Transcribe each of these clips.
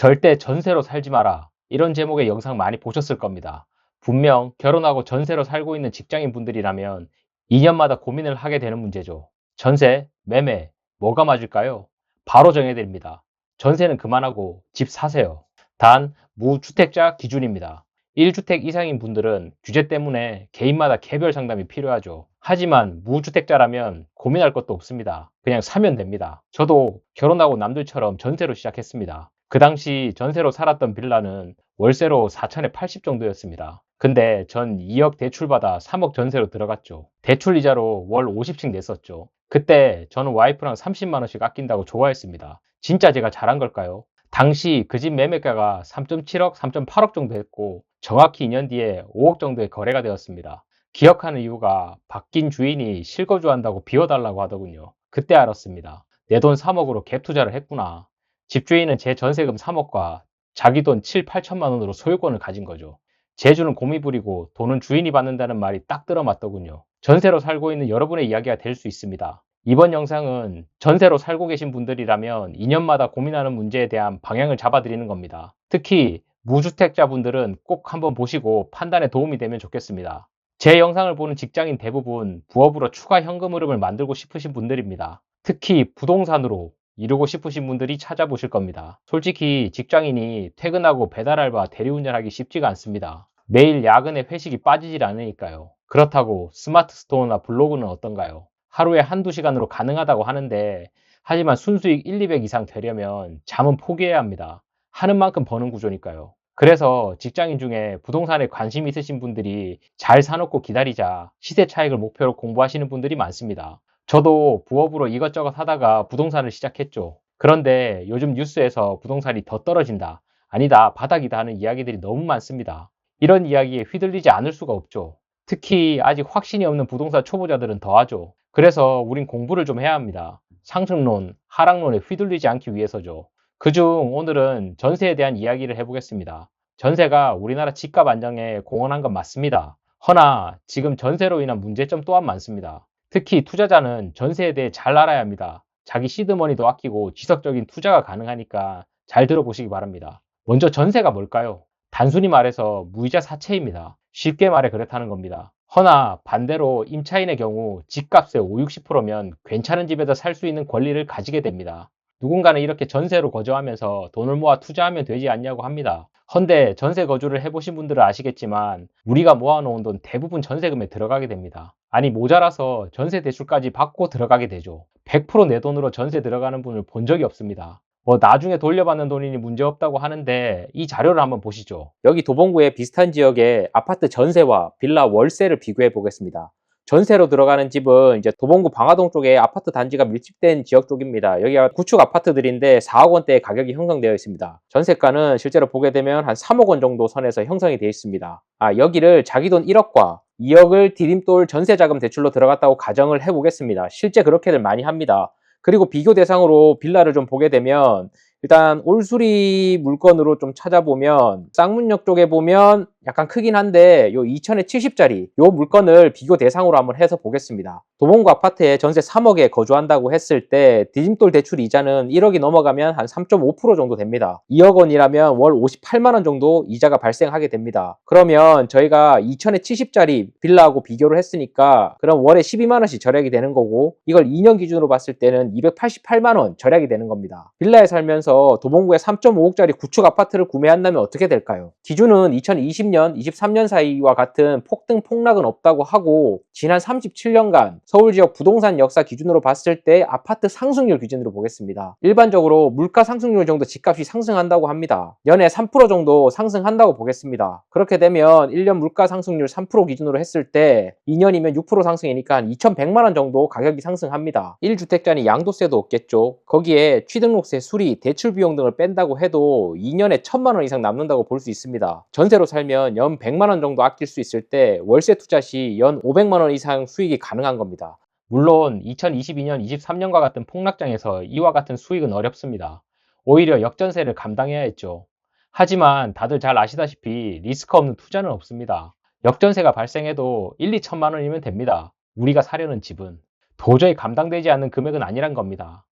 절대 전세로 살지 마라. 이런 제목의 영상 많이 보셨을 겁니다. 분명 결혼하고 전세로 살고 있는 직장인 분들이라면 2년마다 고민을 하게 되는 문제죠. 전세, 매매, 뭐가 맞을까요? 바로 정해드립니다. 전세는 그만하고 집 사세요. 단, 무주택자 기준입니다. 1주택 이상인 분들은 규제 때문에 개인마다 개별 상담이 필요하죠. 하지만 무주택자라면 고민할 것도 없습니다. 그냥 사면 됩니다. 저도 결혼하고 남들처럼 전세로 시작했습니다. 그 당시 전세로 살았던 빌라는 월세로 4천에 80 정도였습니다. 근데 전 2억 대출받아 3억 전세로 들어갔죠. 대출 이자로 월 50씩 냈었죠. 그때 저는 와이프랑 30만원씩 아낀다고 좋아했습니다. 진짜 제가 잘한 걸까요? 당시 그 집 매매가가 3.7억, 3.8억 정도 했고 정확히 2년 뒤에 5억 정도의 거래가 되었습니다. 기억하는 이유가 바뀐 주인이 실거주한다고 비워달라고 하더군요. 그때 알았습니다. 내 돈 3억으로 갭 투자를 했구나. 집주인은 제 전세금 3억과 자기 돈 7, 8천만 원으로 소유권을 가진 거죠. 제주는 곰이 부리고 돈은 주인이 받는다는 말이 딱 들어맞더군요. 전세로 살고 있는 여러분의 이야기가 될 수 있습니다. 이번 영상은 전세로 살고 계신 분들이라면 2년마다 고민하는 문제에 대한 방향을 잡아드리는 겁니다. 특히 무주택자분들은 꼭 한번 보시고 판단에 도움이 되면 좋겠습니다. 제 영상을 보는 직장인 대부분 부업으로 추가 현금 흐름을 만들고 싶으신 분들입니다. 특히 부동산으로 이루고 싶으신 분들이 찾아보실 겁니다. 솔직히 직장인이 퇴근하고 배달 알바 대리운전하기 쉽지가 않습니다. 매일 야근에 회식이 빠지질 않으니까요. 그렇다고 스마트 스토어나 블로그는 어떤가요? 하루에 한두 시간으로 가능하다고 하는데 하지만 순수익 1, 200 이상 되려면 잠은 포기해야 합니다. 하는 만큼 버는 구조니까요. 그래서 직장인 중에 부동산에 관심 있으신 분들이 잘 사놓고 기다리자 시세 차익을 목표로 공부하시는 분들이 많습니다. 저도 부업으로 이것저것 하다가 부동산을 시작했죠. 그런데 요즘 뉴스에서 부동산이 더 떨어진다. 아니다. 바닥이다 하는 이야기들이 너무 많습니다. 이런 이야기에 휘둘리지 않을 수가 없죠. 특히 아직 확신이 없는 부동산 초보자들은 더하죠. 그래서 우린 공부를 좀 해야 합니다. 상승론, 하락론에 휘둘리지 않기 위해서죠. 그중 오늘은 전세에 대한 이야기를 해보겠습니다. 전세가 우리나라 집값 안정에 공헌한 건 맞습니다. 허나 지금 전세로 인한 문제점 또한 많습니다. 특히 투자자는 전세에 대해 잘 알아야 합니다. 자기 시드머니도 아끼고 지속적인 투자가 가능하니까 잘 들어보시기 바랍니다. 먼저 전세가 뭘까요? 단순히 말해서 무이자 사채입니다. 쉽게 말해 그렇다는 겁니다. 허나 반대로 임차인의 경우 집값의 5, 60%면 괜찮은 집에서 살 수 있는 권리를 가지게 됩니다. 누군가는 이렇게 전세로 거주하면서 돈을 모아 투자하면 되지 않냐고 합니다. 헌데 전세 거주를 해보신 분들은 아시겠지만 우리가 모아놓은 돈 대부분 전세금에 들어가게 됩니다. 아니 모자라서 전세 대출까지 받고 들어가게 되죠. 100%내 돈으로 전세 들어가는 분을 본 적이 없습니다. 뭐 나중에 돌려받는 돈이니 문제없다고 하는데 이 자료를 한번 보시죠. 여기 도봉구의 비슷한 지역의 아파트 전세와 빌라 월세를 비교해 보겠습니다. 전세로 들어가는 집은 이제 도봉구 방화동 쪽에 아파트 단지가 밀집된 지역 쪽입니다. 여기가 구축 아파트들인데 4억 원대의 가격이 형성되어 있습니다. 전세가는 실제로 보게 되면 한 3억 원 정도 선에서 형성이 되어 있습니다. 아, 여기를 자기 돈 1억과 2억을 디딤돌 전세자금 대출로 들어갔다고 가정을 해보겠습니다. 실제 그렇게들 많이 합니다. 그리고 비교 대상으로 빌라를 좀 보게 되면 일단 올수리 물건으로 좀 찾아보면 쌍문역 쪽에 보면 약간 크긴 한데 요 2000에 70짜리 요 물건을 비교 대상으로 한번 해서 보겠습니다. 도봉구 아파트에 전세 3억에 거주한다고 했을 때 디딤돌 대출 이자는 1억이 넘어가면 한 3.5% 정도 됩니다. 2억 원이라면 월 58만 원 정도 이자가 발생하게 됩니다. 그러면 저희가 2000에 70짜리 빌라하고 비교를 했으니까 그럼 월에 12만 원씩 절약이 되는 거고 이걸 2년 기준으로 봤을 때는 288만 원 절약이 되는 겁니다. 빌라에 살면서 도봉구에 3.5억짜리 구축 아파트를 구매한다면 어떻게 될까요? 기준은 2020 20년, 23년 사이와 같은 폭등 폭락은 없다고 하고 지난 37년간 서울 지역 부동산 역사 기준으로 봤을 때 아파트 상승률 기준으로 보겠습니다. 일반적으로 물가 상승률 정도 집값이 상승한다고 합니다. 연에 3% 정도 상승한다고 보겠습니다. 그렇게 되면 1년 물가 상승률 3% 기준으로 했을 때 2년이면 6% 상승이니까 한 2,100만 원 정도 가격이 상승합니다. 1주택자니 양도세도 없겠죠. 거기에 취등록세, 수리, 대출 비용 등을 뺀다고 해도 2년에 1,000만 원 이상 남는다고 볼 수 있습니다. 전세로 살면 되면 연 100만 원 정도 아낄 수 있을 때 월세 투자 시 연 500만 원 이상 수익이 가능한 겁니다. 물론 2022년, 23년과 같은 폭락장에서 이와 같은 수익은 어렵습니다. 오히려 역전세를 감당해야 했죠. 하지만 다들 잘 아시다시피 리스크 없는 투자는 없습니다. 역전세가 발생해도 1, 2천만 원이면 됩니다. 우리가 사려는 집은 도저히 감당되지 않는 금액은 아니란 겁니다.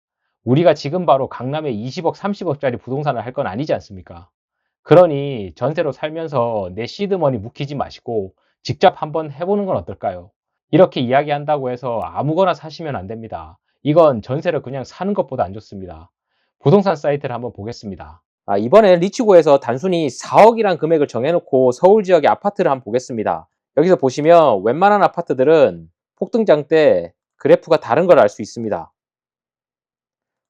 우리가 지금 바로 강남에 20억, 30억짜리 부동산을 할 건 아니지 않습니까? 그러니 전세로 살면서 내 시드머니 묵히지 마시고 직접 한번 해보는 건 어떨까요? 이렇게 이야기한다고 해서 아무거나 사시면 안 됩니다. 이건 전세로 그냥 사는 것보다 안 좋습니다. 부동산 사이트를 한번 보겠습니다. 아, 이번엔 리치고에서 단순히 4억이란 금액을 정해놓고 서울 지역의 아파트를 한번 보겠습니다. 여기서 보시면 웬만한 아파트들은 폭등장 때 그래프가 다른 걸 알 수 있습니다.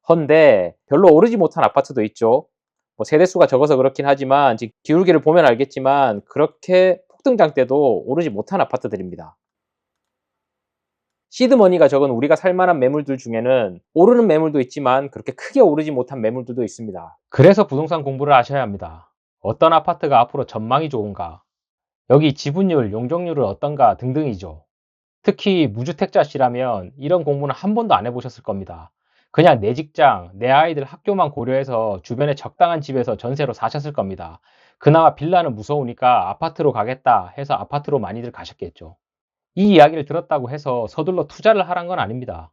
헌데 별로 오르지 못한 아파트도 있죠. 뭐 세대수가 적어서 그렇긴 하지만 지금 기울기를 보면 알겠지만 그렇게 폭등장 때도 오르지 못한 아파트들입니다. 시드머니가 적은 우리가 살만한 매물들 중에는 오르는 매물도 있지만 그렇게 크게 오르지 못한 매물들도 있습니다. 그래서 부동산 공부를 하셔야 합니다. 어떤 아파트가 앞으로 전망이 좋은가, 여기 지분율, 용적률은 어떤가 등등이죠. 특히 무주택자시라면 이런 공부는 한 번도 안 해보셨을 겁니다. 그냥 내 직장, 내 아이들 학교만 고려해서 주변에 적당한 집에서 전세로 사셨을 겁니다. 그나마 빌라는 무서우니까 아파트로 가겠다 해서 아파트로 많이들 가셨겠죠. 이 이야기를 들었다고 해서 서둘러 투자를 하란 건 아닙니다.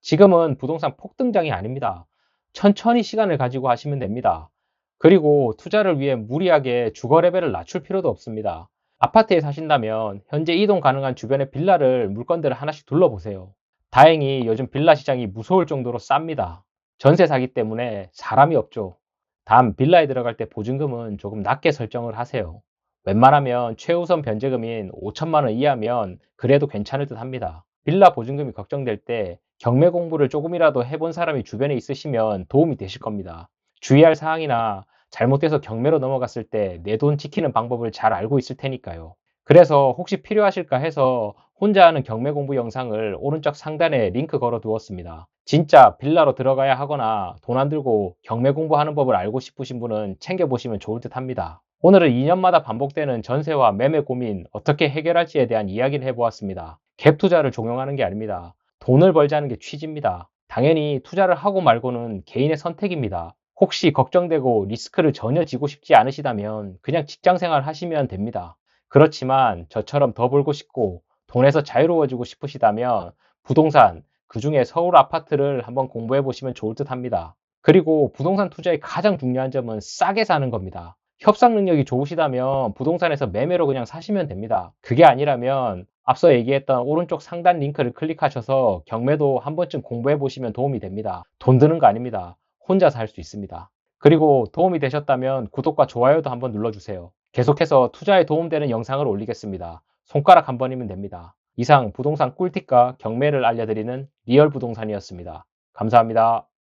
지금은 부동산 폭등장이 아닙니다. 천천히 시간을 가지고 하시면 됩니다. 그리고 투자를 위해 무리하게 주거 레벨을 낮출 필요도 없습니다. 아파트에 사신다면 현재 이동 가능한 주변의 빌라를 물건들을 하나씩 둘러보세요. 다행히 요즘 빌라 시장이 무서울 정도로 쌉니다. 전세 사기 때문에 사람이 없죠. 다음 빌라에 들어갈 때 보증금은 조금 낮게 설정을 하세요. 웬만하면 최우선 변제금인 5천만 원 이하면 그래도 괜찮을 듯 합니다. 빌라 보증금이 걱정될 때 경매 공부를 조금이라도 해본 사람이 주변에 있으시면 도움이 되실 겁니다. 주의할 사항이나 잘못돼서 경매로 넘어갔을 때 내 돈 지키는 방법을 잘 알고 있을 테니까요. 그래서 혹시 필요하실까 해서 혼자 하는 경매 공부 영상을 오른쪽 상단에 링크 걸어 두었습니다. 진짜 빌라로 들어가야 하거나 돈 안 들고 경매 공부하는 법을 알고 싶으신 분은 챙겨보시면 좋을 듯 합니다. 오늘은 2년마다 반복되는 전세와 매매 고민 어떻게 해결할지에 대한 이야기를 해보았습니다. 갭 투자를 종용하는 게 아닙니다. 돈을 벌자는 게 취지입니다. 당연히 투자를 하고 말고는 개인의 선택입니다. 혹시 걱정되고 리스크를 전혀 지고 싶지 않으시다면 그냥 직장 생활 하시면 됩니다. 그렇지만 저처럼 더 벌고 싶고 돈에서 자유로워지고 싶으시다면 부동산, 그 중에 서울 아파트를 한번 공부해 보시면 좋을 듯 합니다. 그리고 부동산 투자의 가장 중요한 점은 싸게 사는 겁니다. 협상 능력이 좋으시다면 부동산에서 매매로 그냥 사시면 됩니다. 그게 아니라면 앞서 얘기했던 오른쪽 상단 링크를 클릭하셔서 경매도 한 번쯤 공부해 보시면 도움이 됩니다. 돈 드는 거 아닙니다. 혼자서 할 수 있습니다. 그리고 도움이 되셨다면 구독과 좋아요도 한번 눌러주세요. 계속해서 투자에 도움되는 영상을 올리겠습니다. 손가락 한 번이면 됩니다. 이상 부동산 꿀팁과 경매를 알려드리는 리얼 부동산이었습니다. 감사합니다.